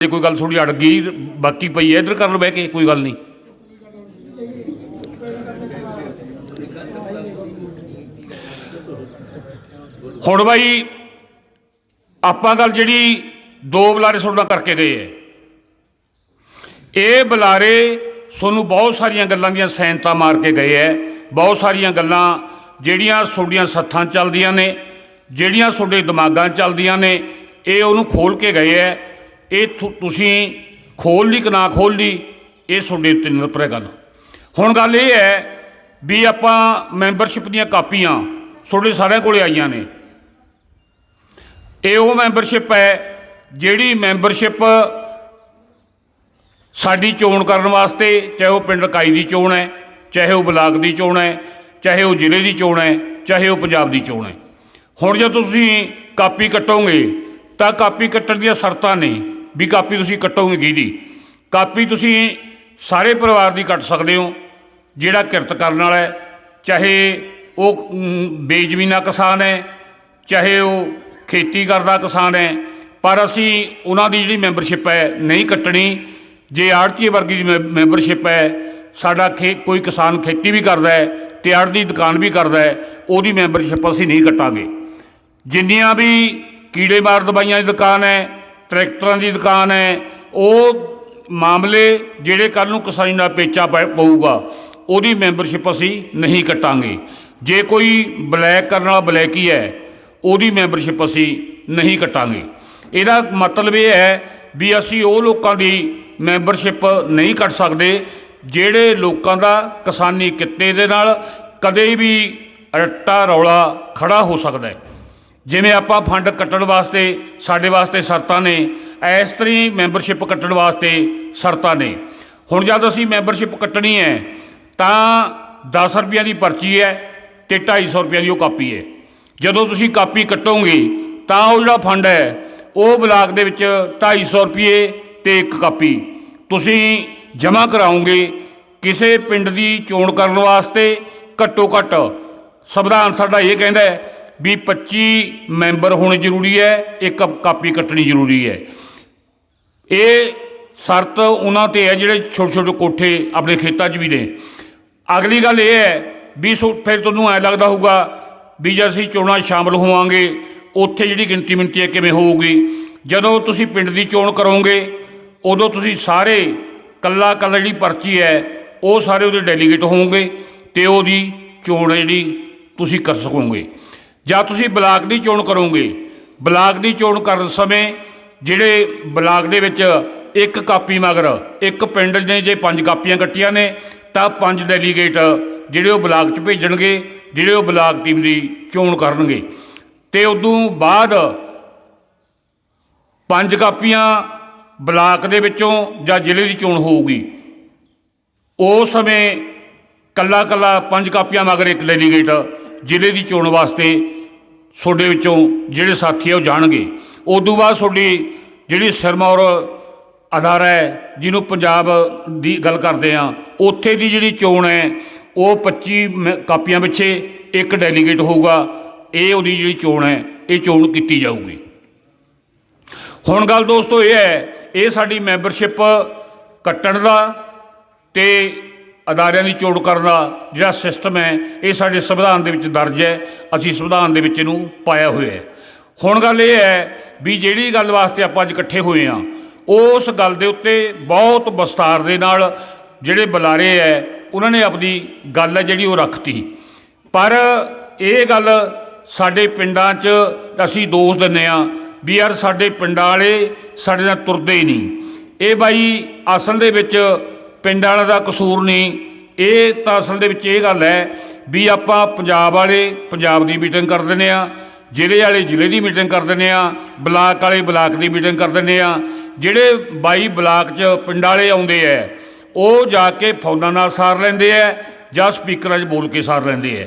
ਜੇ ਕੋਈ ਗੱਲ ਥੋੜੀ ਅੜ ਗਈ, ਬਾਕੀ ਪਈ ਹੈ, ਇੱਧਰ ਕਰ ਲਓ ਬਹਿ ਕੇ ਕੋਈ ਗੱਲ ਨਹੀਂ। ਹੁਣ ਬਾਈ, ਆਪਾਂ ਗੱਲ ਜਿਹੜੀ ਦੋ ਬੁਲਾਰੇ ਤੁਹਾਡਾ ਕਰਕੇ ਗਏ ਐ ਇਹ ਬੁਲਾਰੇ ਤੁਹਾਨੂੰ ਬਹੁਤ ਸਾਰੀਆਂ ਗੱਲਾਂ ਦੀਆਂ ਸੈਨਤਾ ਮਾਰ ਕੇ ਗਏ ਐ ਬਹੁਤ ਸਾਰੀਆਂ ਗੱਲਾਂ ਜਿਹੜੀਆਂ ਤੁਹਾਡੀਆਂ ਸੱਥਾਂ ਚੱਲਦੀਆਂ ਨੇ, ਜਿਹੜੀਆਂ ਤੁਹਾਡੇ ਦਿਮਾਗਾਂ ਚੱਲਦੀਆਂ ਨੇ, ਇਹ ਉਹਨੂੰ ਖੋਲ ਕੇ ਗਏ ਐ ਇਹ ਤੁ- ਤੁਸੀਂ ਖੋਲ ਲਈ ਕਿ ਨਾ ਖੋਲ ਲਈ, ਇਹ ਤੁਹਾਡੇ ਉੱਤੇ ਨਿਰਭਰ ਹੈ ਗੱਲ। ਹੁਣ ਗੱਲ ਇਹ ਹੈ ਵੀ ਆਪਾਂ ਮੈਂਬਰਸ਼ਿਪ ਦੀਆਂ ਕਾਪੀਆਂ ਤੁਹਾਡੇ ਸਾਰਿਆਂ ਕੋਲੇ ਆਈਆਂ ਨੇ। ਇਹ ਉਹ ਮੈਂਬਰਸ਼ਿਪ ਹੈ ਜਿਹੜੀ ਮੈਂਬਰਸ਼ਿਪ ਸਾਡੀ ਚੋਣ ਕਰਨ ਵਾਸਤੇ, ਚਾਹੇ ਉਹ ਪਿੰਡ ਇਕਾਈ ਦੀ ਚੋਣ ਹੈ, ਚਾਹੇ ਉਹ ਬਲਾਕ ਦੀ ਚੋਣ ਹੈ, ਚਾਹੇ ਉਹ ਜ਼ਿਲ੍ਹੇ ਦੀ ਚੋਣ ਹੈ, ਚਾਹੇ ਉਹ ਪੰਜਾਬ ਦੀ ਚੋਣ ਹੈ। ਹੁਣ ਜੇ ਤੁਸੀਂ ਕਾਪੀ ਕੱਟੋਗੇ, ਤਾਂ ਕਾਪੀ ਕੱਟਣ ਦੀਆਂ ਸ਼ਰਤਾਂ ਨੇ ਵੀ ਕਾਪੀ ਤੁਸੀਂ ਕੱਟੋਗੇ ਕਿਹਦੀ? ਕਾਪੀ ਤੁਸੀਂ ਸਾਰੇ ਪਰਿਵਾਰ ਦੀ ਕੱਟ ਸਕਦੇ ਹੋ, ਜਿਹੜਾ ਕਿਰਤ ਕਰਨ ਵਾਲਾ ਹੈ, ਚਾਹੇ ਉਹ ਬੇਜ਼ਮੀਨਾ ਕਿਸਾਨ ਹੈ, ਚਾਹੇ ਉਹ ਖੇਤੀ ਕਰਦਾ ਕਿਸਾਨ ਹੈ, ਪਰ ਅਸੀਂ ਉਹਨਾਂ ਦੀ ਜਿਹੜੀ ਮੈਂਬਰਸ਼ਿਪ ਹੈ ਨਹੀਂ ਕੱਟਣੀ। ਜੇ ਆੜਤੀ ਵਰਗੀ ਦੀ ਮੈ- ਮੈਂਬਰਸ਼ਿਪ ਹੈ, ਸਾਡਾ ਖੇ, ਕੋਈ ਕਿਸਾਨ ਖੇਤੀ ਵੀ ਕਰਦਾ ਹੈ ਤੇ ਆੜ ਦੀ ਦੁਕਾਨ ਵੀ ਕਰਦਾ ਹੈ, ਉਹਦੀ ਮੈਂਬਰਸ਼ਿਪ ਅਸੀਂ ਨਹੀਂ ਕੱਟਾਂਗੇ। ਜਿੰਨੀਆਂ ਵੀ ਕੀੜੇ ਮਾਰ ਦਵਾਈਆਂ ਦੀ ਦੁਕਾਨ ਹੈ ਟਰੈਕਟਰਾਂ ਦੀ ਦੁਕਾਨ ਹੈ, ਉਹ ਮਾਮਲੇ ਜਿਹੜੇ ਕੱਲ ਨੂੰ ਕਿਸਾਨੀ ਨਾਲ ਪੇਚਾ ਪੈ- ਪਊਗਾ, ਉਹਦੀ ਮੈਂਬਰਸ਼ਿਪ ਅਸੀਂ ਨਹੀਂ ਕੱਟਾਂਗੇ। ਜੇ ਕੋਈ ਬਲੈਕ ਕਰਨ ਵਾਲਾ ਬਲੈਕ ਹੀ ਹੈ ਉਹਦੀ ਮੈਂਬਰਸ਼ਿਪ ਅਸੀਂ ਨਹੀਂ ਕੱਟਾਂਗੇ। ਇਹਦਾ ਮਤਲਬ ਇਹ ਹੈ ਵੀ ਅਸੀਂ ਉਹ ਲੋਕਾਂ ਦੀ ਮੈਂਬਰਸ਼ਿਪ ਨਹੀਂ ਕੱਟ ਸਕਦੇ, ਜਿਹੜੇ ਲੋਕਾਂ ਦਾ ਕਿਸਾਨੀ ਕਿੱਤੇ ਦੇ ਨਾਲ ਕਦੇ ਵੀ ਰੱਟਾ ਰੌਲਾ ਖੜਾ ਹੋ ਸਕਦਾ ਹੈ। ਜਿਵੇਂ ਆਪਾਂ ਫੰਡ ਕੱਟਣ ਵਾਸਤੇ, ਸਾਡੇ ਵਾਸਤੇ ਸ਼ਰਤਾਂ ਨੇ, ਇਸ ਤਰ੍ਹਾਂ ਹੀ ਮੈਂਬਰਸ਼ਿਪ ਕੱਟਣ ਵਾਸਤੇ ਸ਼ਰਤਾਂ ਨੇ। ਹੁਣ ਜਦ ਅਸੀਂ ਮੈਂਬਰਸ਼ਿਪ ਕੱਟਣੀ ਹੈ, ਤਾਂ 10 ਰੁਪਈਆਂ ਦੀ ਪਰਚੀ ਹੈ ਤੇ 250 ਰੁਪਈਆਂ ਦੀ ਉਹ ਕਾਪੀ ਹੈ। ਜਦੋਂ ਤੁਸੀਂ ਕਾਪੀ ਕੱਟੋਗੇ, ਤਾਂ ਉਹ ਜਿਹੜਾ ਫੰਡ ਹੈ, ਉਹ ਬਲਾਕ ਦੇ ਵਿੱਚ 250 ਰੁਪਏ ਤੇ ਇੱਕ ਕਾਪੀ। ਤੁਸੀਂ ਜਮ੍ਹਾਂ ਕਰਾਓਗੇ, ਕਿਸੇ ਪਿੰਡ ਦੀ ਚੋਣ ਕਰਨ ਵਾਸਤੇ ਘੱਟੋ ਘੱਟ, ਸੰਵਿਧਾਨ ਸਾਡਾ ਇਹ ਕਹਿੰਦਾ ਹੈ ਵੀ 25 ਮੈਂਬਰ ਹੋਣੇ ਜ਼ਰੂਰੀ ਹੈ, ਇੱਕ ਕਾਪੀ ਕੱਟਣੀ ਜ਼ਰੂਰੀ ਹੈ। ਇਹ ਸ਼ਰਤ ਉਹਨਾਂ ਤੇ ਹੈ ਜਿਹੜੇ ਛੋਟੇ ਛੋਟੇ ਕੋਠੇ ਆਪਣੇ ਖੇਤਾਂ 'ਚ ਵੀ ਨੇ। ਅਗਲੀ ਗੱਲ ਇਹ ਹੈ ਵੀ ਸੋ ਫਿਰ ਤੁਹਾਨੂੰ ਐ ਲੱਗਦਾ ਹੋਊਗਾ ਵੀ ਜੇ ਅਸੀਂ ਚੋਣਾਂ 'ਚ ਸ਼ਾਮਲ ਹੋਵਾਂਗੇ, ਉੱਥੇ ਜਿਹੜੀ ਗਿਣਤੀ ਮਿੰਤੀ ਹੈ ਕਿਵੇਂ ਹੋਊਗੀ? ਜਦੋਂ ਤੁਸੀਂ ਪਿੰਡ ਦੀ ਚੋਣ ਕਰੋਗੇ, ਉਦੋਂ ਤੁਸੀਂ ਸਾਰੇ ਕੱਲਾ ਕੱਲਾ ਜਿਹੜੀ ਪਰਚੀ ਹੈ, ਉਹ ਸਾਰੇ ਉਹਦੇ ਡੈਲੀਗੇਟ ਹੋਵੋਗੇ ਤੇ ਉਹਦੀ ਚੋਣ ਜਿਹੜੀ ਤੁਸੀਂ ਕਰ ਸਕੋਗੇ। ਜਾਂ ਤੁਸੀਂ ਬਲਾਕ ਦੀ ਚੋਣ ਕਰੋਗੇ। ਬਲਾਕ ਦੀ ਚੋਣ ਕਰਨ ਸਮੇਂ ਜਿਹੜੇ ਬਲਾਕ ਦੇ ਵਿੱਚ ਇੱਕ ਕਾਪੀ ਮਗਰ ਇੱਕ ਪਿੰਡ ਨੇ ਜੇ ਪੰਜ ਕਾਪੀਆਂ ਕੱਟੀਆਂ ਨੇ, ਤਾਂ ਪੰਜ ਡੈਲੀਗੇਟ ਜਿਹੜੇ ਉਹ ਬਲਾਕ 'ਚ ਭੇਜਣਗੇ, ਜਿਹੜੇ ਉਹ ਬਲਾਕ ਟੀਮ ਦੀ ਚੋਣ ਕਰਨਗੇ। ਤੇ ਉਦੋਂ ਬਾਅਦ ਪੰਜ ਕਾਪੀਆਂ ਬਲਾਕ ਦੇ ਵਿੱਚੋਂ ਜਾਂ ਜ਼ਿਲ੍ਹੇ ਦੀ ਚੋਣ ਹੋਊਗੀ। ਉਸ ਸਮੇਂ ਕੱਲਾ ਕੱਲਾ ਪੰਜ ਕਾਪੀਆਂ ਮਗਰ ਇੱਕ ਡੈਲੀਗੇਟ ਜ਼ਿਲ੍ਹੇ ਦੀ ਚੋਣ ਵਾਸਤੇ ਤੁਹਾਡੇ ਵਿੱਚੋਂ ਜਿਹੜੇ ਸਾਥੀ ਆ ਉਹ ਜਾਣਗੇ। ਉਦੋਂ ਬਾਅਦ ਤੁਹਾਡੀ ਜਿਹੜੀ ਸਿਰਮੌਰ ਅਦਾਰਾ ਹੈ, ਜਿਹਨੂੰ ਪੰਜਾਬ ਦੀ ਗੱਲ ਕਰਦੇ ਆ, ਉੱਥੇ ਦੀ ਜਿਹੜੀ ਚੋਣ ਹੈ, ਉਹ 25 ਮ- ਕਾਪੀਆਂ ਪਿੱਛੇ ਇੱਕ ਡੈਲੀਗੇਟ ਹੋਊਗਾ। ਇਹ ਉਹਦੀ ਜਿਹੜੀ ਚੋਣ ਹੈ, ਇਹ ਚੋਣ ਕੀਤੀ ਜਾਊਗੀ। ਹੁਣ ਗੱਲ ਦੋਸਤੋ ਇਹ ਹੈ, ਇਹ ਸਾਡੀ ਮੈਂਬਰਸ਼ਿਪ ਕੱਟਣ ਦਾ ਤੇ ਅਦਾਰਿਆਂ ਦੀ ਚੋਣ ਕਰਨ ਦਾ ਜਿਹੜਾ ਸਿਸਟਮ ਹੈ, ਇਹ ਸਾਡੇ ਸੰਵਿਧਾਨ ਦੇ ਵਿੱਚ ਦਰਜ ਹੈ। ਅਸੀਂ ਸੰਵਿਧਾਨ ਦੇ ਵਿੱਚ ਇਹਨੂੰ ਪਾਇਆ ਹੋਇਆ ਹੈ। ਹੁਣ ਗੱਲ ਇਹ ਹੈ ਵੀ ਜਿਹੜੀ ਗੱਲ ਵਾਸਤੇ ਆਪਾਂ ਅੱਜ ਇਕੱਠੇ ਹੋਏ ਆ ਉਸ ਗੱਲ ਦੇ ਉੱਤੇ ਬਹੁਤ ਵਿਸਤਾਰ ਦੇ ਨਾਲ ਜਿਹੜੇ ਬੁਲਾਰੇ ਹੈ, ਉਹਨਾਂ ਨੇ ਆਪਣੀ ਗੱਲ ਹੈ ਜਿਹੜੀ ਉਹ ਰੱਖਤੀ। ਪਰ ਇਹ ਗੱਲ ਸਾਡੇ ਪਿੰਡਾਂ 'ਚ ਅਸੀਂ ਦੋਸ਼ ਦਿੰਨੇ ਆ ਵੀ ਯਾਰ ਸਾਡੇ ਪਿੰਡਾਂ ਵਾਲੇ ਸਾਡੇ ਨਾਲ ਤੁਰਦੇ ਹੀ ਨਹੀਂ। ਇਹ ਬਾਈ ਅਸਲ ਦੇ ਵਿੱਚ ਪਿੰਡ ਵਾਲਿਆਂ ਦਾ ਕਸੂਰ ਨਹੀਂ। ਇਹ ਤਾਂ ਅਸਲ ਦੇ ਵਿੱਚ ਇਹ ਗੱਲ ਹੈ ਵੀ ਆਪਾਂ ਪੰਜਾਬ ਵਾਲੇ ਪੰਜਾਬ ਦੀ ਮੀਟਿੰਗ ਕਰ ਦਿੰਦੇ ਆ ਜ਼ਿਲ੍ਹੇ ਵਾਲੇ ਜ਼ਿਲ੍ਹੇ ਦੀ ਮੀਟਿੰਗ ਕਰ ਦਿੰਦੇ ਆ ਬਲਾਕ ਵਾਲੇ ਬਲਾਕ ਦੀ ਮੀਟਿੰਗ ਕਰ ਦਿੰਦੇ ਆ ਜਿਹੜੇ ਬਾਈ ਬਲਾਕ 'ਚ ਪਿੰਡ ਵਾਲੇ ਆਉਂਦੇ ਆ ਉਹ ਜਾ ਕੇ ਫੌਨਾਂ ਨਾਲ ਸਾਰ ਲੈਂਦੇ ਆ ਜਾਂ ਸਪੀਕਰਾਂ 'ਚ ਬੋਲ ਕੇ ਸਾਰ ਲੈਂਦੇ ਆ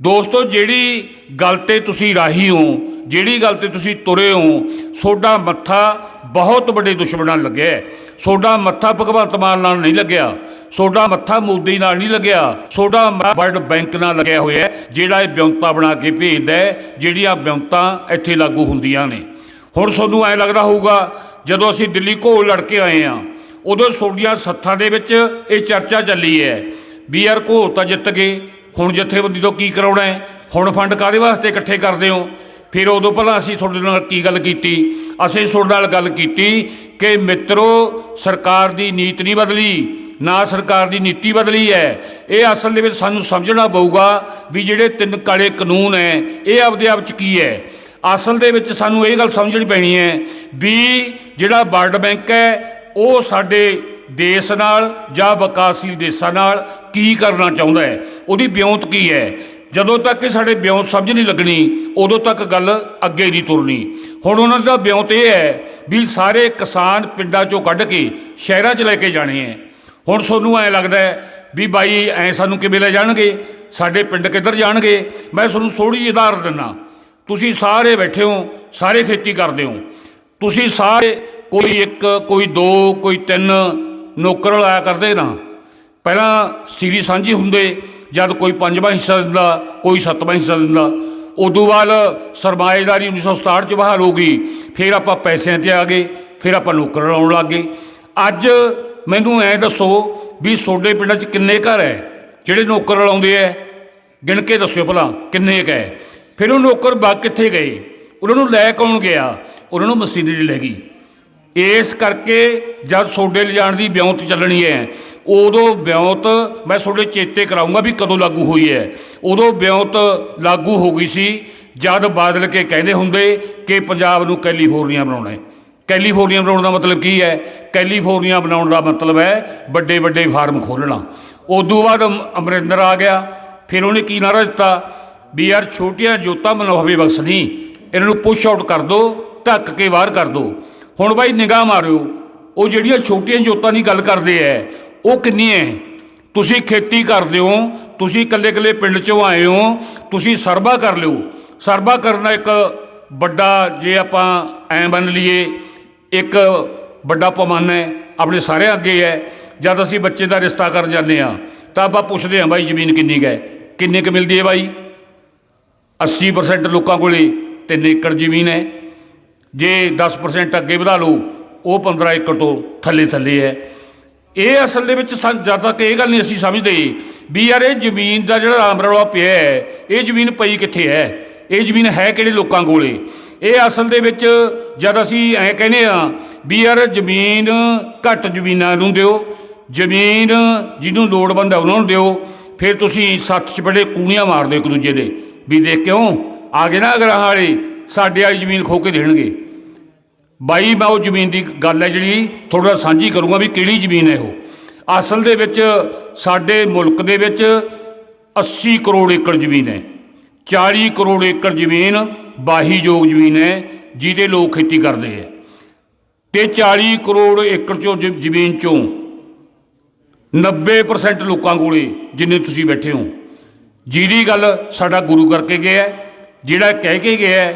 ਦੋਸਤੋ, ਜਿਹੜੀ ਗੱਲ ਤੇ ਤੁਸੀਂ ਰਾਹੀ ਹੋ, ਜਿਹੜੀ ਗੱਲ ਤੇ ਤੁਸੀਂ ਤੁਰੇ ਹੋ, ਸੋਡਾ ਮੱਥਾ ਬਹੁਤ ਵੱਡੇ ਦੁਸ਼ਮਣਾਂ ਨਾਲ ਲੱਗਿਆ ਸੋਡਾ ਮੱਥਾ ਭਗਵੰਤ ਮਾਨ ਨਾਲ ਨਹੀਂ ਲੱਗਿਆ, ਸੋਡਾ ਮੱਥਾ ਮੋਦੀ ਨਾਲ ਨਹੀਂ ਲੱਗਿਆ, ਸੋਡਾ ਵਰਲਡ ਬੈਂਕ ਨਾਲ ਲੱਗਿਆ ਹੋਇਆ ਜਿਹੜਾ ਇਹ ਵਿਉਂਤਾ ਬਣਾ ਕੇ ਭੇਜਦਾ ਜਿਹੜੀਆਂ ਵਿਉਂਤਾਂ ਇੱਥੇ ਲਾਗੂ ਹੁੰਦੀਆਂ ਨੇ। ਹੁਣ ਤੁਹਾਨੂੰ ਐ ਲੱਗਦਾ ਹੋਊਗਾ, ਜਦੋਂ ਅਸੀਂ ਦਿੱਲੀ ਘੋਲ ਲੜ ਕੇ ਆਏ ਆ ਉਦੋਂ ਸੋਡੀਆਂ ਸੱਥਾਂ ਦੇ ਵਿੱਚ ਇਹ ਚਰਚਾ ਚੱਲੀ ਹੈ ਵੀ ਯਾਰ ਘੋਲ ਤਾਂ ਜਿੱਤ ਗਏ, ਹੁਣ ਜਥੇਬੰਦੀ ਤੋਂ ਕੀ ਕਰਾਉਣਾ ਹੈ? ਹੁਣ ਫੰਡ ਕਾਦੇ ਵਾਸਤੇ ਇਕੱਠੇ ਕਰਦੇ ਹੋ? ਫਿਰ ਉਦੋਂ ਪਹਿਲਾਂ ਅਸੀਂ ਤੁਹਾਡੇ ਨਾਲ ਕੀ ਗੱਲ ਕੀਤੀ? ਅਸੀਂ ਤੁਹਾਡੇ ਨਾਲ ਗੱਲ ਕੀਤੀ ਕਿ ਮਿੱਤਰੋ, ਸਰਕਾਰ ਦੀ ਨੀਤ ਨਹੀਂ ਬਦਲੀ, ਨਾ ਸਰਕਾਰ ਦੀ ਨੀਤੀ ਬਦਲੀ ਹੈ। ਇਹ ਅਸਲ ਦੇ ਵਿੱਚ ਸਾਨੂੰ ਸਮਝਣਾ ਪਊਗਾ ਵੀ ਜਿਹੜੇ ਤਿੰਨ ਕਾਲੇ ਕਾਨੂੰਨ ਹੈ, ਇਹ ਆਪਦੇ ਆਪ ਚ ਕੀ ਹੈ? ਅਸਲ ਦੇ ਵਿੱਚ ਸਾਨੂੰ ਇਹ ਗੱਲ ਸਮਝਣੀ ਪੈਣੀ ਹੈ ਵੀ ਜਿਹੜਾ ਵਰਲਡ ਬੈਂਕ ਹੈ, ਉਹ ਸਾਡੇ ਦੇਸ਼ ਨਾਲ ਜਾਂ ਵਿਕਾਸਸ਼ੀਲ ਦੇਸ਼ਾਂ ਨਾਲ ਕੀ ਕਰਨਾ ਚਾਹੁੰਦਾ ਹੈ? ਉਹਦੀ ਵਿਉਂਤ ਕੀ ਹੈ? ਜਦੋਂ ਤੱਕ ਕਿ ਸਾਡੇ ਬਿਉਂ ਸਮਝ ਨਹੀਂ ਲੱਗਣੀ, ਉਦੋਂ ਤੱਕ ਗੱਲ ਅੱਗੇ ਨਹੀਂ ਤੁਰਨੀ। ਹੁਣ ਉਹਨਾਂ ਦਾ ਵਿਉਂਤ ਇਹ ਹੈ ਵੀ ਸਾਰੇ ਕਿਸਾਨ ਪਿੰਡਾਂ ਚੋਂ ਕੱਢ ਕੇ ਸ਼ਹਿਰਾਂ 'ਚ ਲੈ ਕੇ ਜਾਣੇ ਹੈ ਹੁਣ ਤੁਹਾਨੂੰ ਐ ਲੱਗਦਾ ਵੀ ਬਾਈ ਐ ਸਾਨੂੰ ਕਿਵੇਂ ਲੈ ਜਾਣਗੇ? ਸਾਡੇ ਪਿੰਡ ਕਿੱਧਰ ਜਾਣਗੇ? ਮੈਂ ਤੁਹਾਨੂੰ ਥੋੜੀ ਜਿਹੀ ਉਦਾਹਰਨ ਦਿੰਦਾ। ਤੁਸੀਂ ਸਾਰੇ ਬੈਠੇ ਹੋ, ਸਾਰੇ ਖੇਤੀ ਕਰਦੇ ਹੋ। ਤੁਸੀਂ ਸਾਰੇ ਕੋਈ ਇੱਕ, ਕੋਈ ਦੋ, ਕੋਈ ਤਿੰਨ ਨੌਕਰ ਲਾਇਆ ਕਰਦੇ ਨਾ। ਪਹਿਲਾਂ ਸੀਰੀ ਸਾਂਝੀ ਹੁੰਦੇ ਜਦ ਕੋਈ ਪੰਜਵਾਂ ਹਿੱਸਾ ਦਿੰਦਾ, ਕੋਈ ਸੱਤਵਾਂ ਹਿੱਸਾ ਦਿੰਦਾ, ਉਦੋਂ ਬਾਅਦ ਸਰਮਾਏਦਾਰੀ 1967 ਚ ਬਹਾਲ ਹੋ ਗਈ, ਫਿਰ ਆਪਾਂ ਪੈਸਿਆਂ ਤੇ ਆ ਗਏ, ਫਿਰ ਆਪਾਂ ਨੌਕਰ ਲਾਉਣ ਲੱਗ ਗਏ। ਅੱਜ ਮੈਨੂੰ ਐ ਦੱਸੋ ਵੀ ਤੁਹਾਡੇ ਪਿੰਡਾਂ 'ਚ ਕਿੰਨੇ ਘਰ ਹੈ ਜਿਹੜੇ ਨੌਕਰ ਲਾਉਂਦੇ ਐ? ਗਿਣ ਕੇ ਦੱਸਿਓ ਭਲਾ, ਕਿੰਨੇ ਕੁ ਹੈ ਫਿਰ ਉਹ ਨੌਕਰ ਬਾ ਕਿੱਥੇ ਗਏ? ਉਹਨਾਂ ਨੂੰ ਲੈ ਕੌਣ ਗਿਆ? ਉਹਨਾਂ ਨੂੰ ਮਸ਼ੀਨਰੀ ਲੈ ਗਈ। ਇਸ ਕਰਕੇ ਜਦ ਸੋਡੇ ਲਿਜਾਣ ਦੀ ਵਿਉਂਤ ਚੱਲਣੀ ਹੈ ਉਦੋਂ ਵਿਉਂਤ ਮੈਂ ਤੁਹਾਡੇ ਚੇਤੇ ਕਰਾਉਂਗਾ ਵੀ ਕਦੋਂ ਲਾਗੂ ਹੋਈ ਹੈ। ਉਦੋਂ ਵਿਉਂਤ ਲਾਗੂ ਹੋ ਗਈ ਸੀ, ਜਦ ਬਾਦਲ ਕੇ ਕਹਿੰਦੇ ਹੁੰਦੇ ਕਿ ਪੰਜਾਬ ਨੂੰ ਕੈਲੀਫੋਰਨੀਆ ਬਣਾਉਣਾ ਹੈ। ਕੈਲੀਫੋਰਨੀਆ ਬਣਾਉਣ ਦਾ ਮਤਲਬ ਕੀ ਹੈ? ਕੈਲੀਫੋਰਨੀਆ ਬਣਾਉਣ ਦਾ ਮਤਲਬ ਹੈ ਵੱਡੇ ਵੱਡੇ ਫਾਰਮ ਖੋਲ੍ਹਣਾ। ਉਦੋਂ ਬਾਅਦ ਅਮ- ਅਮਰਿੰਦਰ ਆ ਗਿਆ, ਫਿਰ ਉਹਨੇ ਕੀ ਨਾਰਾ ਦਿੱਤਾ? ਵੀ ਯਾਰ ਛੋਟੀਆਂ ਜੋਤਾਂ ਮਨੋਹਵੇ ਬਖਸ਼ ਨਹੀਂ ਇਹਨਾਂ ਨੂੰ ਪੁਸ਼ ਆਊਟ ਕਰ ਦਿਓ ਧੱਕ ਕੇ ਬਾਹਰ ਕਰ ਦਿਓ ਹੁਣ ਬਾਈ ਨਿਗਾਹ ਮਾਰਿਓ, ਉਹ ਜਿਹੜੀਆਂ ਛੋਟੀਆਂ ਜੋਤਾਂ ਦੀ ਗੱਲ ਕਰਦੇ ਐ ਉਹ ਕਿੰਨੀ ਹੈ? ਤੁਸੀਂ ਖੇਤੀ ਕਰਦੇ ਹੋ, ਤੁਸੀਂ ਇਕੱਲੇ ਇਕੱਲੇ ਪਿੰਡ ਚੋਂ ਆਏ ਹੋ, ਤੁਸੀਂ ਸਰਬਾ ਕਰ ਲਿਓ। ਸਰਬਾ ਕਰਨਾ ਇੱਕ ਵੱਡਾ, ਜੇ ਆਪਾਂ ਐਂ ਮੰਨ ਲਈਏ, ਇੱਕ ਵੱਡਾ ਪੈਮਾਨਾ ਹੈ, ਆਪਣੇ ਸਾਰਿਆਂ ਅੱਗੇ ਹੈ। ਜਦ ਅਸੀਂ ਬੱਚੇ ਦਾ ਰਿਸ਼ਤਾ ਕਰਨ ਜਾਂਦੇ ਆ ਤਾਂ ਆਪਾਂ ਪੁੱਛਦੇ ਹਾਂ, ਬਾਈ, ਜ਼ਮੀਨ ਕਿੰਨੀ ਕੁ ਹੈ? ਕਿੰਨੇ ਕੁ ਮਿਲਦੀ ਹੈ ਬਾਈ? 80% ਲੋਕਾਂ ਕੋਲੇ 3 ਏਕੜ ਜ਼ਮੀਨ ਹੈ। ਜੇ 10% ਅੱਗੇ ਵਧਾ ਲਓ, ਉਹ 15 ਏਕੜ ਤੋਂ ਥੱਲੇ ਥੱਲੇ ਹੈ। ਇਹ ਅਸਲ ਦੇ ਵਿੱਚ ਸਾਨੂੰ ਤੱਕ ਇਹ ਗੱਲ ਨਹੀਂ ਅਸੀਂ ਸਮਝਦੇ ਵੀ ਯਾਰ ਇਹ ਜ਼ਮੀਨ ਦਾ ਜਿਹੜਾ ਰਾਮ ਰੌਲਾ ਪਿਆ ਹੈ, ਇਹ ਜ਼ਮੀਨ ਪਈ ਕਿੱਥੇ ਹੈ? ਇਹ ਜ਼ਮੀਨ ਹੈ ਕਿਹੜੇ ਲੋਕਾਂ ਕੋਲੇ? ਇਹ ਅਸਲ ਦੇ ਵਿੱਚ ਜਦ ਅਸੀਂ ਐਂ ਕਹਿੰਦੇ ਆ ਵੀ ਯਾਰ ਜ਼ਮੀਨ ਘੱਟ ਜ਼ਮੀਨਾਂ ਨੂੰ ਦਿਓ, ਜ਼ਮੀਨ ਜਿਹਨੂੰ ਲੋੜਵੰਦ ਹੈ ਉਹਨਾਂ ਨੂੰ ਦਿਓ, ਫਿਰ ਤੁਸੀਂ ਸੱਤ ਚ ਬੜੇ ਕੂਣੀਆਂ ਮਾਰਦੇ ਇੱਕ ਦੂਜੇ ਦੇ ਵੀ ਦੇਖ ਕਿਉਂ? ਆ ਗਏ ਨਾ ਅਗਰਾਂ ਵਾਲੇ, ਸਾਡੇ ਵਾਲੀ ਜ਼ਮੀਨ ਖੋ ਕੇ ਦੇਣਗੇ। ਬਾਈ, ਮੈਂ ਉਹ ਜ਼ਮੀਨ ਦੀ ਗੱਲ ਹੈ ਜਿਹੜੀ ਥੋੜਾ ਸਾਂਝੀ ਕਰੂੰਗਾ ਵੀ ਕਿਹੜੀ ਜ਼ਮੀਨ ਹੈ ਉਹ। ਅਸਲ ਦੇ ਵਿੱਚ ਸਾਡੇ ਮੁਲਕ ਦੇ ਵਿੱਚ 80 ਕਰੋੜ ਏਕੜ ਜ਼ਮੀਨ ਹੈ। 40 ਕਰੋੜ ਏਕੜ ਜ਼ਮੀਨ ਬਾਹੀਯੋਗ ਜ਼ਮੀਨ ਹੈ, ਜਿਹਦੇ ਲੋਕ ਖੇਤੀ ਕਰਦੇ ਹੈ। ਤੇ 40 ਕਰੋੜ ਏਕੜ ਚੋਂ ਜ਼ਮੀਨ ਚੋਂ 90% ਲੋਕਾਂ ਕੋਲੇ ਜਿੰਨੇ ਤੁਸੀਂ ਬੈਠੇ ਹੋ। ਜਿਹਦੀ ਗੱਲ ਸਾਡਾ ਗੁਰੂ ਕਰਕੇ ਗਿਆ ਜਿਹੜਾ ਕਹਿ ਕੇ ਗਿਆ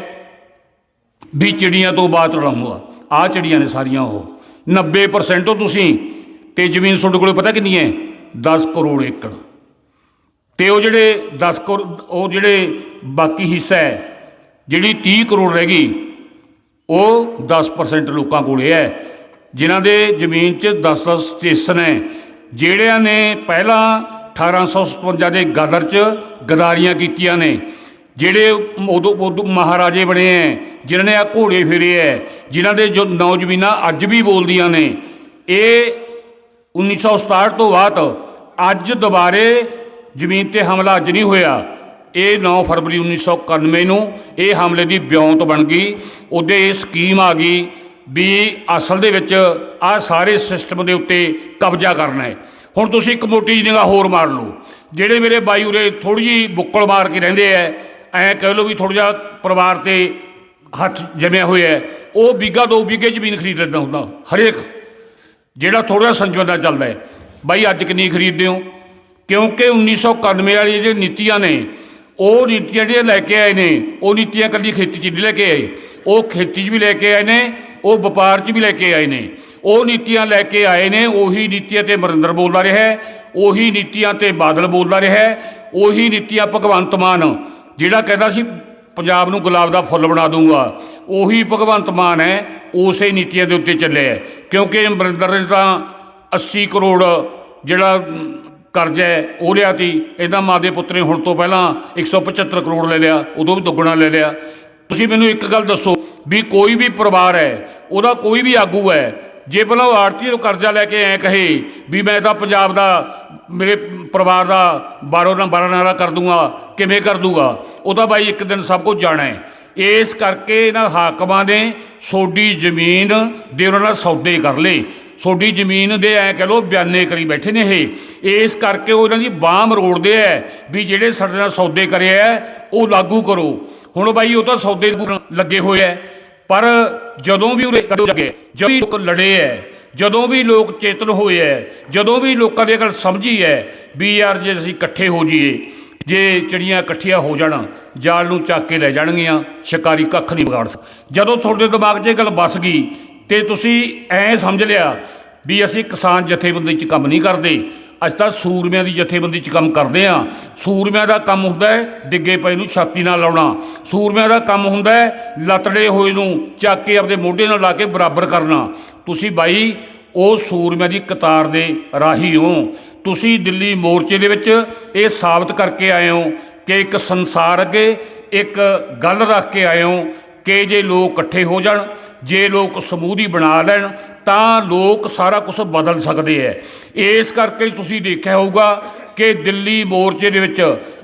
ਵੀ ਚਿੜੀਆਂ ਤੋਂ ਬਾਤ ਰਲਾਉਂਗਾ ਆ। ਚਿੜੀਆਂ ਨੇ ਸਾਰੀਆਂ ਉਹ। 90% ਹੋ ਤੁਸੀਂ, ਤੇ ਜ਼ਮੀਨ ਤੁਹਾਡੇ ਕੋਲੇ ਪਤਾ ਕਿੰਨੀ ਹੈ? 10 ਕਰੋੜ ਏਕੜ। ਤੇ ਉਹ ਜਿਹੜੇ 10 ਕਰੋੜ ਉਹ ਜਿਹੜੇ ਬਾਕੀ ਹਿੱਸਾ ਹੈ, ਜਿਹੜੀ 30 ਕਰੋੜ ਰਹਿ ਗਈ, ਉਹ 10% ਲੋਕਾਂ ਕੋਲੇ ਹੈ। ਜਿਨ੍ਹਾਂ ਦੇ ਜ਼ਮੀਨ 'ਚ 10-10 ਸਟੇਸ਼ਨ ਹੈ, ਜਿਹੜਿਆਂ ਨੇ ਪਹਿਲਾਂ 1857 ਦੇ ਗਦਰ 'ਚ ਗਦਾਰੀਆਂ ਕੀਤੀਆਂ ਨੇ, ਜਿਹੜੇ ਉਦੋਂ ਉਦੋਂ ਮਹਾਰਾਜੇ ਬਣੇ ਐ ਜਿਨ੍ਹਾਂ ਨੇ ਆ ਘੋੜੇ ਫੇਰੇ ਹੈ ਜਿਨ੍ਹਾਂ ਦੇ ਜੋ ਨੌਜਵਾਨਾਂ ਅੱਜ ਵੀ ਬੋਲਦੀਆਂ ਨੇ, ਇਹ 1967 ਤੋਂ ਬਾਅਦ ਅੱਜ ਦੁਬਾਰੇ ਜ਼ਮੀਨ ਤੇ ਹਮਲਾ ਅੱਜ ਨਹੀਂ ਹੋਇਆ। ਇਹ 9 ਫਰਵਰੀ 1991 ਨੂੰ ਇਹ ਹਮਲੇ ਦੀ ਵਿਉਂਤ ਬਣ ਗਈ। ਉਹਦੇ ਇਹ ਸਕੀਮ ਆ ਗਈ ਵੀ ਅਸਲ ਦੇ ਵਿੱਚ ਆ ਸਾਰੇ ਸਿਸਟਮ ਦੇ ਉੱਤੇ ਕਬਜ਼ਾ ਕਰਨਾ ਹੈ। ਹੁਣ ਤੁਸੀਂ ਇੱਕ ਮੋਟੀ ਜਿਹੀ ਨਿਗਾਹ ਹੋਰ ਮਾਰ ਲਓ, ਜਿਹੜੇ ਮੇਰੇ ਬਾਈ ਉਰੇ ਥੋੜੀ ਜਿਹੀ ਬੁੱਕਲ ਮਾਰ ਕੇ ਰਹਿੰਦੇ ਐ, ਐਂ ਕਹਿ ਲਓ ਵੀ ਥੋੜਾ ਜਿਹਾ ਪਰਿਵਾਰ ਤੇ ਹੱਥ ਜਮਿਆ ਹੋਇਆ ਹੈ। ਉਹ ਵੀਗਾ ਦੋ ਵੀਗੇ ਜ਼ਮੀਨ ਖਰੀਦ ਲੈਂਦਾ ਹੁੰਦਾ। ਹਰੇਕ ਜਿਹੜਾ ਥੋੜਾ ਸੰਜਮਾ ਚੱਲਦਾ ਹੈ। ਬਾਈ, ਅੱਜ ਕਿੰਨੀ ਖਰੀਦਦੇ ਹੋ? ਕਿਉਂਕਿ 1991 ਵਾਲੀ ਜਿਹੜੀਆਂ ਨੀਤੀਆਂ ਨੇ, ਉਹ ਨੀਤੀਆਂ ਜਿਹੜੀਆਂ ਲੈ ਕੇ ਆਏ ਨੇ, ਉਹ ਨੀਤੀਆਂ ਕੱਲੀ ਖੇਤੀ 'ਚ ਨਹੀਂ ਲੈ ਕੇ ਆਏ। ਉਹ ਖੇਤੀ 'ਚ ਵੀ ਲੈ ਕੇ ਆਏ ਨੇ, ਉਹ ਵਪਾਰ 'ਚ ਵੀ ਲੈ ਕੇ ਆਏ ਨੇ। ਉਹ ਨੀਤੀਆਂ ਲੈ ਕੇ ਆਏ ਨੇ, ਉਹੀ ਨੀਤੀਆਂ ਤੇ ਮਰਿੰਦਰ ਬੋਲਦਾ ਰਿਹਾ ਉਹੀ ਨੀਤੀਆਂ ਤੇ ਬਾਦਲ ਬੋਲਦਾ ਰਿਹਾ ਉਹੀ ਨੀਤੀਆਂ ਭਗਵੰਤ ਮਾਨ, ਜਿਹੜਾ ਕਹਿੰਦਾ ਸੀ ਪੰਜਾਬ ਨੂੰ ਗੁਲਾਬ ਦਾ ਫੁੱਲ ਬਣਾ ਦੂੰਗਾ ਉਹੀ ਭਗਵੰਤ ਮਾਨ ਹੈ ਉਸੇ ਨੀਤੀਆਂ ਦੇ ਉੱਤੇ ਚੱਲਿਆ ਹੈ। ਕਿਉਂਕਿ ਅਮਰਿੰਦਰ ਨੇ ਤਾਂ 80 ਕਰੋੜ ਜਿਹੜਾ ਅਮ, ਕਰਜ਼ਾ ਹੈ ਉਹ ਲਿਆ ਤੀ। ਇਹਦਾ ਮਾਂ ਦੇ ਪੁੱਤ ਨੇ ਹੁਣ ਤੋਂ ਪਹਿਲਾਂ 175 ਕਰੋੜ ਲੈ ਲਿਆ ਉਦੋਂ ਵੀ ਦੁੱਗਣਾ ਲੈ ਲਿਆ। ਤੁਸੀਂ ਮੈਨੂੰ ਇੱਕ ਗੱਲ ਦੱਸੋ ਵੀ ਕੋਈ ਵੀ ਪਰਿਵਾਰ ਹੈ ਉਹਦਾ ਕੋਈ ਵੀ ਆਗੂ ਹੈ ਜੇ ਭਲਾ ਉਹ ਆੜਤੀ ਤੋਂ ਕਰਜ਼ਾ ਲੈ ਕੇ ਐ ਕਹੇ ਵੀ ਮੈਂ ਤਾਂ ਪੰਜਾਬ ਦਾ, ਮੇਰੇ ਪਰਿਵਾਰ ਦਾ ਬਾਰੋ ਨਾ ਬਾਰਾਨਾਰਾ ਕਰ ਦੂੰਗਾ, ਕਿਵੇਂ ਕਰ ਦੂੰਗਾ? ਉਹ ਤਾਂ ਬਾਈ ਇੱਕ ਦਿਨ ਸਭ ਕੁਝ ਜਾਣਾ। ਹੈ ਇਸ ਕਰਕੇ ਇਹਨਾਂ ਹਾਕਮਾਂ ਨੇ ਸੋਡੀ ਜ਼ਮੀਨ ਦੇ ਉਹਨਾਂ ਨਾਲ ਸੌਦੇ ਕਰ ਲਏ। ਸੋਡੀ ਜ਼ਮੀਨ ਦੇ ਐ ਕਹ ਲੋ ਬਿਆਨੇ ਕਰੀ ਬੈਠੇ ਨੇ ਇਹ। ਇਸ ਕਰਕੇ ਉਹ ਇਹਨਾਂ ਦੀ ਬਾਹ ਮਰੋੜਦੇ ਐ ਵੀ ਜਿਹੜੇ ਸਾਡੇ ਨਾਲ ਸੌਦੇ ਕਰੇ ਐ, ਉਹ ਲਾਗੂ ਕਰੋ। ਹੁਣ ਬਾਈ ਉਹ ਤਾਂ ਸੌਦੇ ਲੱਗੇ ਹੋਏ ਐ। ਪਰ ਜਦੋਂ ਵੀ ਉਰੇ ਲੱਗੇ ਜਦੋਂ ਵੀ ਲੋਕ ਲੜੇ ਐ, ਜਦੋਂ ਵੀ ਲੋਕ ਚੇਤਨ ਹੋਏ ਐ, ਜਦੋਂ ਵੀ ਲੋਕਾਂ ਦੀ ਗੱਲ ਸਮਝੀ ਐ, ਵੀ ਯਾਰ ਜੇ ਅਸੀਂ ਇਕੱਠੇ ਹੋ ਜਾਈਏ, ਜੇ ਚਿੜੀਆਂ ਇਕੱਠੀਆਂ ਹੋ ਜਾਣ, ਜਾਲ ਨੂੰ ਚੱਕ ਕੇ ਲੈ ਜਾਣਗੀਆਂ, ਸ਼ਿਕਾਰੀ ਕੱਖ ਨਹੀਂ ਵਿਗਾੜ ਸਕ ਜਦੋਂ ਤੁਹਾਡੇ ਦਿਮਾਗ 'ਚ ਇਹ ਗੱਲ ਵੱਸ ਗਈ ਤੇ ਤੁਸੀਂ ਐ ਸਮਝ ਲਿਆ ਵੀ ਅਸੀਂ ਕਿਸਾਨ ਜਥੇਬੰਦੀ 'ਚ ਕੰਮ ਨਹੀਂ ਕਰਦੇ ਅੱਜ ਤਾਂ ਸੂਰਮਿਆਂ ਦੀ ਜਥੇਬੰਦੀ 'ਚ ਕੰਮ ਕਰਦੇ ਆ। ਸੂਰਮਿਆਂ ਦਾ ਕੰਮ ਹੁੰਦਾ ਹੈ ਡਿੱਗੇ ਪਏ ਨੂੰ ਛਾਤੀ ਨਾਲ ਲਾਉਣਾ। ਸੂਰਮਿਆਂ ਦਾ ਕੰਮ ਹੁੰਦਾ ਹੈ ਲਤੜੇ ਹੋਏ ਨੂੰ ਚੱਕ ਕੇ ਆਪਦੇ ਮੋਢੇ ਨਾਲ ਲਾ ਕੇ ਬਰਾਬਰ ਕਰਨਾ। ਤੁਸੀਂ ਬਾਈ, ਉਹ ਸੂਰਮਿਆਂ ਦੀ ਕਤਾਰ ਦੇ ਰਾਹੀ ਹੋ। ਤੁਸੀਂ ਦਿੱਲੀ ਮੋਰਚੇ ਦੇ ਵਿੱਚ ਇਹ ਸਾਬਤ ਕਰਕੇ ਆਏ ਹੋ ਕਿ ਇੱਕ ਸੰਸਾਰ ਅੱਗੇ ਇੱਕ ਗੱਲ ਰੱਖ ਕੇ ਆਏ ਹੋ ਕਿ ਜੇ ਲੋਕ ਇਕੱਠੇ ਹੋ ਜਾਣ, ਜੇ ਲੋਕ ਸਮੂਹ ਦੀ ਬਣਾ ਲੈਣ ਤਾਂ ਲੋਕ ਸਾਰਾ ਕੁਝ ਬਦਲ ਸਕਦੇ ਐ। ਇਸ ਕਰਕੇ ਤੁਸੀਂ ਦੇਖਿਆ ਹੋਊਗਾ ਕਿ ਦਿੱਲੀ ਮੋਰਚੇ ਦੇ ਵਿੱਚ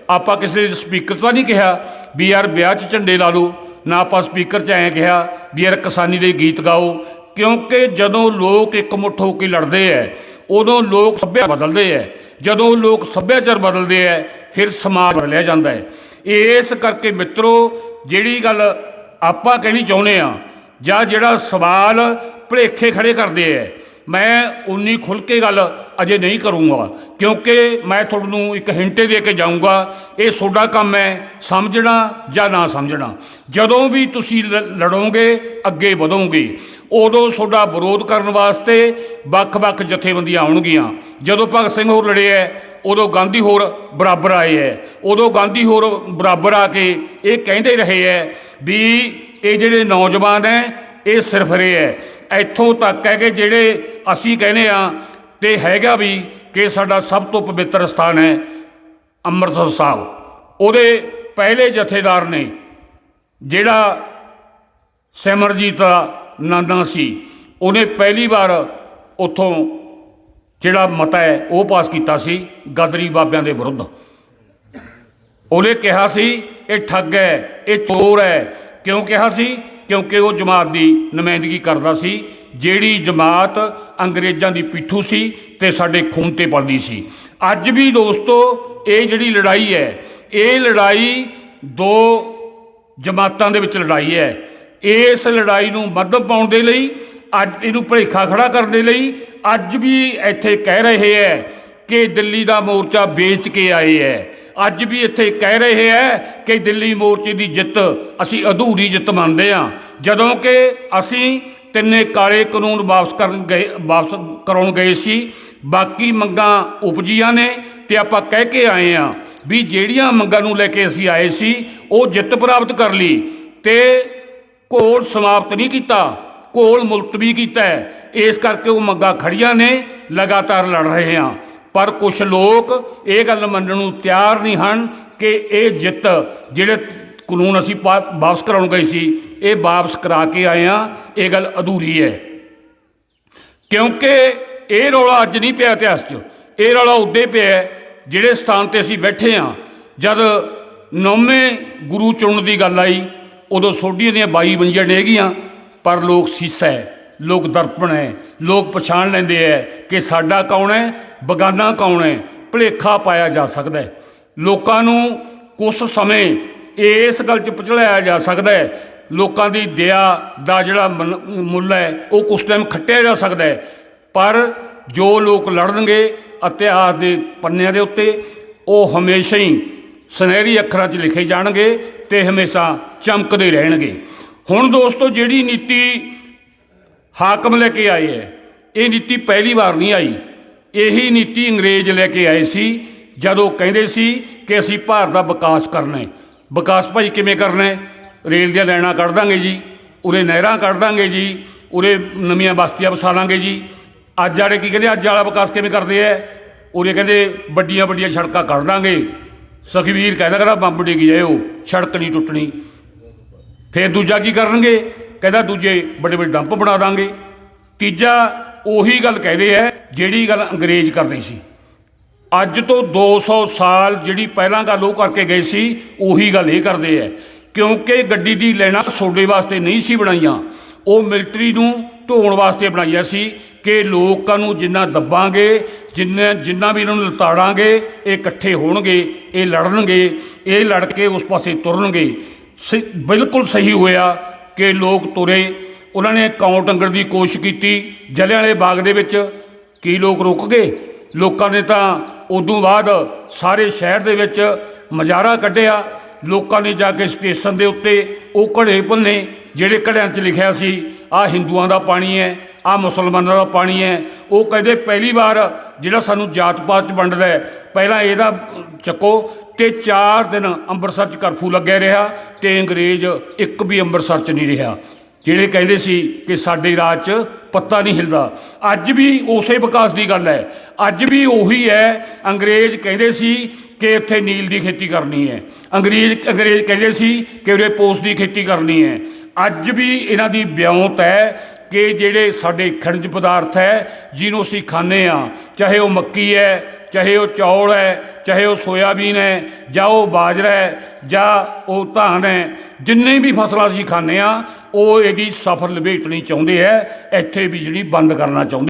ਆਪਾਂ ਕਿਸੇ ਸਪੀਕਰ ਤਾਂ ਨਹੀਂ ਕਿਹਾ ਵੀ ਯਾਰ ਵਿਆਹ 'ਚ ਝੰਡੇ ਲਾ ਲਓ, ਨਾ ਆਪਾਂ ਸਪੀਕਰ 'ਚ ਐਂ ਕਿਹਾ ਵੀ ਯਾਰ ਕਿਸਾਨੀ ਦੇ ਗੀਤ ਗਾਓ, ਕਿਉਂਕਿ ਜਦੋਂ ਲੋਕ ਇਕਮੁੱਠ ਹੋ ਕੇ ਲੜਦੇ ਐ, ਉਦੋਂ ਲੋਕ ਸੱਭਿਆ ਬਦਲਦੇ ਐ। ਜਦੋਂ ਲੋਕ ਸੱਭਿਆਚਾਰ ਬਦਲਦੇ ਐ, ਫਿਰ ਸਮਾਜ ਬਦਲਿਆ ਜਾਂਦਾ ਹੈ ਇਸ ਕਰਕੇ ਮਿੱਤਰੋ, ਜਿਹੜੀ ਗੱਲ ਆਪਾਂ ਕਹਿਣੀ ਚਾਹੁੰਦੇ ਆ ਜਾਂ ਜਿਹੜਾ ਸਵਾਲ ਭੁਲੇਖੇ ਖੜੇ ਕਰਦੇ ਐ। ਮੈਂ ਉਨੀ ਖੁੱਲ ਕੇ ਗੱਲ ਅਜੇ ਨਹੀਂ ਕਰੂੰਗਾ, ਕਿਉਂਕਿ ਮੈਂ ਤੁਹਾਨੂੰ ਇੱਕ ਹਿੰਟੇ ਦੇ ਕੇ ਜਾਊਂਗਾ, ਇਹ ਤੁਹਾਡਾ ਕੰਮ ਹੈ ਸਮਝਣਾ ਜਾਂ ਨਾ ਸਮਝਣਾ। ਜਦੋਂ ਵੀ ਤੁਸੀਂ ਲ- ਲੜੋਗੇ, ਅੱਗੇ ਵਧੋਗੇ। ਉਦੋਂ ਤੁਹਾਡਾ ਵਿਰੋਧ ਕਰਨ ਵਾਸਤੇ ਵੱਖ-ਵੱਖ ਜਥੇਬੰਦੀਆਂ ਆਉਣਗੀਆਂ। ਜਦੋਂ ਭਗਤ ਸਿੰਘ ਹੋਰ ਲੜੇ ਐ, ਉਦੋਂ ਗਾਂਧੀ ਹੋਰ ਬਰਾਬਰ ਆਏ ਐ। ਉਦੋਂ ਗਾਂਧੀ ਹੋਰ ਬਰਾਬਰ ਆ ਕੇ ਇਹ ਕਹਿੰਦੇ ਰਹੇ ਐ ਵੀ ਇਹ ਜਿਹੜੇ ਨੌਜਵਾਨ ਐ, ਇਹ ਸਿਰਫ ਰਹੇ ਐ। ਇੱਥੋਂ ਤੱਕ ਹੈ ਕਿ ਜਿਹੜੇ ਅਸੀਂ ਕਹਿੰਦੇ ਆ ਤੇ ਹੈਗਾ ਵੀ ਕਿ ਸਾਡਾ ਸਭ ਤੋਂ ਪਵਿੱਤਰ ਸਥਾਨ ਹੈ ਅੰਮ੍ਰਿਤਸਰ ਸਾਹਿਬ। ਉਹਦੇ ਪਹਿਲੇ ਜਥੇਦਾਰ ਨੇ ਜਿਹੜਾ ਸਿਮਰਜੀਤ ਦਾ ਨਾਨਾ ਸੀ, ਉਹਨੇ ਪਹਿਲੀ ਵਾਰ ਉੱਥੋਂ ਜਿਹੜਾ ਮਤਾ ਹੈ ਉਹ ਪਾਸ ਕੀਤਾ ਸੀ ਗਦਰੀ ਬਾਬਿਆਂ ਦੇ ਵਿਰੁੱਧ। ਉਹਨੇ ਕਿਹਾ ਸੀ, ਇਹ ਠੱਗ ਹੈ, ਇਹ ਚੋਰ ਹੈ। ਕਿਉਂ ਕਿਹਾ ਸੀ? ਕਿਉਂਕਿ ਉਹ ਜਮਾਤ ਦੀ ਨੁਮਾਇੰਦਗੀ ਕਰਦਾ ਸੀ, ਜਿਹੜੀ ਜਮਾਤ ਅੰਗਰੇਜ਼ਾਂ ਦੀ ਪਿੱਠੂ ਸੀ ਤੇ ਸਾਡੇ ਖੂਨ ਤੇ ਪਲਦੀ ਸੀ। ਅੱਜ ਵੀ ਦੋਸਤੋ, ਇਹ ਜਿਹੜੀ ਲੜਾਈ ਹੈ, ਇਹ ਲੜਾਈ ਦੋ ਜਮਾਤਾਂ ਦੇ ਵਿੱਚ ਲੜਾਈ ਹੈ। ਇਸ ਲੜਾਈ ਨੂੰ ਮੱਧ ਪਾਉਣ ਦੇ ਲਈ, ਅੱਜ ਇਹਨੂੰ ਭਲੇਖਾ ਖੜਾ ਕਰਨ ਦੇ ਲਈ, ਅੱਜ ਵੀ ਇੱਥੇ ਕਹਿ ਰਹੇ ਹੈ ਕਿ ਦਿੱਲੀ ਦਾ ਮੋਰਚਾ ਵੇਚ ਕੇ ਆਏ ਹੈ। ਅੱਜ ਵੀ ਇੱਥੇ ਕਹਿ ਰਹੇ ਹੈ ਕਿ ਦਿੱਲੀ ਮੋਰਚੇ ਦੀ ਜਿੱਤ ਅਸੀਂ ਅਧੂਰੀ ਜਿੱਤ ਮੰਨਦੇ ਹਾਂ। ਜਦੋਂ ਕਿ ਅਸੀਂ ਤਿੰਨੇ ਕਾਲੇ ਕਾਨੂੰਨ ਵਾਪਸ ਕਰਨ ਗਏ ਵਾਪਸ ਕਰਾਉਣ ਗਏ ਸੀ। ਬਾਕੀ ਮੰਗਾਂ ਉਪਜੀਆਂ ਨੇ ਤੇ ਆਪਾਂ ਕਹਿ ਕੇ ਆਏ ਆ ਵੀ ਜਿਹੜੀਆਂ ਮੰਗਾਂ ਨੂੰ ਲੈ ਕੇ ਅਸੀਂ ਆਏ ਸੀ, ਉਹ ਜਿੱਤ ਪ੍ਰਾਪਤ ਕਰ ਲਈ ਤੇ ਘੋਲ ਸਮਾਪਤ ਨਹੀਂ ਕੀਤਾ, ਘੋਲ ਮੁਲਤਵੀ ਕੀਤਾ ਇਸ ਕਰਕੇ ਉਹ ਮੰਗਾਂ ਖੜੀਆਂ ਨੇ, ਲਗਾਤਾਰ ਲੜ ਰਹੇ ਹਾਂ। ਪਰ ਕੁਝ ਲੋਕ ਇਹ ਗੱਲ ਮੰਨਣ ਨੂੰ ਤਿਆਰ ਨਹੀਂ ਹਨ ਕਿ ਇਹ ਜਿੱਤ ਜਿਹੜੇ ਕਾਨੂੰਨ ਅਸੀਂ ਪਾ- ਵਾਪਸ ਕਰਾਉਣ ਗਏ ਸੀ, ਇਹ ਵਾਪਸ ਕਰਾ ਕੇ ਆਏ ਹਾਂ, ਇਹ ਗੱਲ ਅਧੂਰੀ ਹੈ। ਕਿਉਂਕਿ ਇਹ ਰੌਲਾ ਅੱਜ ਨਹੀਂ ਪਿਆ ਇਤਿਹਾਸ 'ਚ। ਇਹ ਰੌਲਾ ਉਦੋਂ ਪਿਆ ਜਿਹੜੇ ਸਥਾਨ ਤੇ ਅਸੀਂ ਬੈਠੇ ਹਾਂ। ਜਦ ਨੌਵੇਂ ਗੁਰੂ ਚੁਣਨ ਦੀ ਗੱਲ ਆਈ, ਉਦੋਂ ਸੋਢੀਆਂ ਦੀਆਂ 22 ਬੰਜੀਆਂ ਡੇਗੀਆਂ ਪਰ ਲੋਕ ਸੀਸਾ ਹੈ। ਲੋਕ ਦਰਪਣ ਹੈ, ਲੋਕ ਪਛਾਣ ਲੈਂਦੇ ਹੈ ਕਿ ਸਾਡਾ ਕੌਣ ਹੈ, ਬਗਾਨਾ ਕੌਣ ਹੈ, ਭੁਲੇਖਾ ਪਾਇਆ ਜਾ ਸਕਦਾ ਹੈ। ਲੋਕਾਂ ਨੂੰ ਕੁਝ ਸਮੇਂ ਇਸ ਗੱਲ 'ਚ ਪਚੜਾਇਆ ਜਾ ਸਕਦਾ ਹੈ, ਲੋਕਾਂ ਦੀ ਦਇਆ ਦਾ ਜਿਹੜਾ ਮਨ- ਮੁੱਲ ਹੈ, ਉਹ ਕੁਝ ਟਾਈਮ ਖੱਟਿਆ ਜਾ ਸਕਦਾ ਹੈ। ਪਰ ਜੋ ਲੋਕ ਲੜਨਗੇ ਇਤਿਹਾਸ ਦੇ ਪੰਨਿਆਂ ਦੇ ਉੱਤੇ, ਉਹ ਹਮੇਸ਼ਾ ਹੀ ਸੁਨਹਿਰੀ ਅੱਖਰਾਂ 'ਚ ਲਿਖੇ ਜਾਣਗੇ ਤੇ ਹਮੇਸ਼ਾ ਚਮਕਦੇ ਰਹਿਣਗੇ। ਹੁਣ ਦੋਸਤੋ, ਜਿਹੜੀ ਨੀਤੀ ਹਾਕਮ ਲੈ ਕੇ ਆਏ ਹੈ ਇਹ ਨੀਤੀ ਪਹਿਲੀ ਵਾਰ ਨਹੀਂ ਆਈ। ਇਹੀ ਨੀਤੀ ਅੰਗਰੇਜ਼ ਲੈ ਕੇ ਆਏ ਸੀ, ਜਦੋਂ ਕਹਿੰਦੇ ਸੀ ਕਿ ਅਸੀਂ ਭਾਰਤ ਦਾ ਵਿਕਾਸ ਕਰਨਾ ਹੈ ਵਿਕਾਸ ਭਾਈ ਕਿਵੇਂ ਕਰਨਾ ਹੈ ਰੇਲ ਦੀਆਂ ਲਾਈਨਾਂ ਕੱਢ ਦਾਂਗੇ ਜੀ, ਉਰੇ ਨਹਿਰਾਂ ਕੱਢ ਦਾਂਗੇ ਜੀ, ਉਰੇ ਨਵੀਆਂ ਬਸਤੀਆਂ ਵਸਾ ਲਾਂਗੇ ਜੀ। ਅੱਜ ਵਾਲੇ ਕੀ ਕਹਿੰਦੇ, ਅੱਜ ਵਾਲਾ ਵਿਕਾਸ ਕਿਵੇਂ ਕਰਦੇ ਐ? ਉਰੇ ਕਹਿੰਦੇ, ਵੱਡੀਆਂ ਵੱਡੀਆਂ ਸੜਕਾਂ ਕੱਢ ਦਾਂਗੇ। ਸਖਵੀਰ ਕਹਿੰਦਾ ਕਹਿੰਦਾ, ਬੰਬ ਡਿੱਗ ਜਾਇਓ ਸੜਕ ਨਹੀਂ ਟੁੱਟਣੀ। ਫਿਰ ਦੂਜਾ ਕੀ ਕਰਨਗੇ? ਕਹਿੰਦਾ ਦੂਜੇ ਵੱਡੇ ਵੱਡੇ ਡੰਪ ਬਣਾ ਦਾਂਗੇ। ਤੀਜਾ ਉਹੀ ਗੱਲ ਕਹਿੰਦੇ ਐ ਜਿਹੜੀ ਗੱਲ ਅੰਗਰੇਜ਼ ਕਰਦੇ ਸੀ। ਅੱਜ ਤੋਂ 200 ਸਾਲ ਜਿਹੜੀ ਪਹਿਲਾਂ ਗੱਲ ਉਹ ਕਰਕੇ ਗਏ ਸੀ, ਉਹੀ ਗੱਲ ਇਹ ਕਰਦੇ ਐ ਕਿਉਂਕਿ ਗੱਡੀ ਦੀ ਲੈਣਾ ਸੋਡੇ ਵਾਸਤੇ ਨਹੀਂ ਸੀ ਬਣਾਈਆਂ, ਉਹ ਮਿਲਟਰੀ ਨੂੰ ਢੋਣ ਵਾਸਤੇ ਬਣਾਈਆਂ ਸੀ ਕਿ ਲੋਕਾਂ ਨੂੰ ਜਿੰਨਾ ਦੱਬਾਂਗੇ, ਜਿੰਨਾ ਜਿੰਨਾ ਵੀ ਇਹਨਾਂ ਨੂੰ ਲਤਾੜਾਂਗੇ, ਇਹ ਇਕੱਠੇ ਹੋਣਗੇ, ਇਹ ਲੜਨਗੇ, ਇਹ ਲੜ ਕੇ ਉਸ ਪਾਸੇ ਤੁਰਨਗੇ। ਸ- ਬਿਲਕੁਲ ਸਹੀ ਹੋਇਆ। ਕਿ ਲੋਕ ਤੁਰੇ। ਉਹਨਾਂ ਨੇ ਕੌਂ ਟੰਗਣ ਦੀ ਕੋਸ਼ਿਸ਼ ਕੀਤੀ। ਜਲਿਆਂ ਵਾਲੇ ਬਾਗ ਦੇ ਵਿੱਚ ਕੀ ਲੋਕ ਰੁਕ ਗਏ? ਲੋਕਾਂ ਨੇ ਤਾਂ ਉਦੋਂ ਬਾਅਦ ਸਾਰੇ ਸ਼ਹਿਰ ਦੇ ਵਿੱਚ ਮਜ਼ਾਰਾ ਕੱਢਿਆ। ਲੋਕਾਂ ਨੇ ਜਾ ਕੇ ਸਟੇਸ਼ਨ ਦੇ ਉੱਤੇ ਉਹ ਘੜੇ ਭੰਨੇ, ਜਿਹੜੇ ਘੜਿਆਂ 'ਚ ਲਿਖਿਆ ਸੀ ਆ ਹਿੰਦੂਆਂ ਦਾ ਪਾਣੀ ਹੈ ਆ ਮੁਸਲਮਾਨਾਂ ਦਾ ਪਾਣੀ ਹੈ। ਉਹ ਕਹਿੰਦੇ ਪਹਿਲੀ ਵਾਰ ਜਿਹੜਾ ਸਾਨੂੰ ਜਾਤ ਪਾਤ 'ਚ ਵੰਡਦਾ ਹੈ, ਪਹਿਲਾਂ ਇਹਦਾ ਚੱਕੋ ਤੇ 4 ਦਿਨ ਅੰਮ੍ਰਿਤਸਰ 'ਚ ਕਰਫਿਊ ਲੱਗਿਆ ਰਿਹਾ ਤੇ ਅੰਗਰੇਜ਼ ਇੱਕ ਵੀ ਅੰਮ੍ਰਿਤਸਰ 'ਚ ਨਹੀਂ ਰਿਹਾ। ਜਿਹੜੇ ਕਹਿੰਦੇ ਸੀ ਕਿ ਸਾਡੇ ਰਾਜ 'ਚ ਪੱਤਾ ਨਹੀਂ ਹਿਲਦਾ। ਅੱਜ ਵੀ ਉਸੇ ਵਿਕਾਸ ਦੀ ਗੱਲ ਹੈ। ਅੱਜ ਵੀ ਉਹੀ ਹੈ, ਅੰਗਰੇਜ਼ ਕਹਿੰਦੇ ਸੀ ਕਿ ਇੱਥੇ ਨੀਲ ਦੀ ਖੇਤੀ ਕਰਨੀ ਹੈ। ਅੰਗਰੇਜ਼ ਅੰਗਰੇਜ਼ ਕਹਿੰਦੇ ਸੀ ਕਿ ਉਰੇ ਪੋਸ ਦੀ ਖੇਤੀ ਕਰਨੀ ਹੈ। ਅੱਜ ਵੀ ਇਹਨਾਂ ਦੀ ਵਿਉਂਤ ਹੈ ਕਿ ਜਿਹੜੇ ਸਾਡੇ ਖਣਿਜ ਪਦਾਰਥ ਹੈ, ਜਿਹਨੂੰ ਅਸੀਂ ਖਾਂਦੇ ਆ ਚਾਹੇ ਉਹ ਮੱਕੀ ਹੈ, ਚਾਹੇ ਉਹ ਚੌਲ ਹੈ, ਚਾਹੇ ਉਹ ਸੋਇਆਬੀਨ ਹੈ, ਜਾਂ ਉਹ ਬਾਜਰਾ ਹੈ, ਜਾਂ ਉਹ ਧਾਨ ਹੈ, ਜਿੰਨੇ ਵੀ ਫਸਲਾਂ ਅਸੀਂ ਖਾਂਦੇ ਆ ਉਹ ਇਹਦੀ ਸਫਰ ਲਪੇਟਣੀ ਚਾਹੁੰਦੇ ਹੈ, ਇੱਥੇ ਬਿਜਲੀ ਬੰਦ ਕਰਨਾ ਚਾਹੁੰਦੇ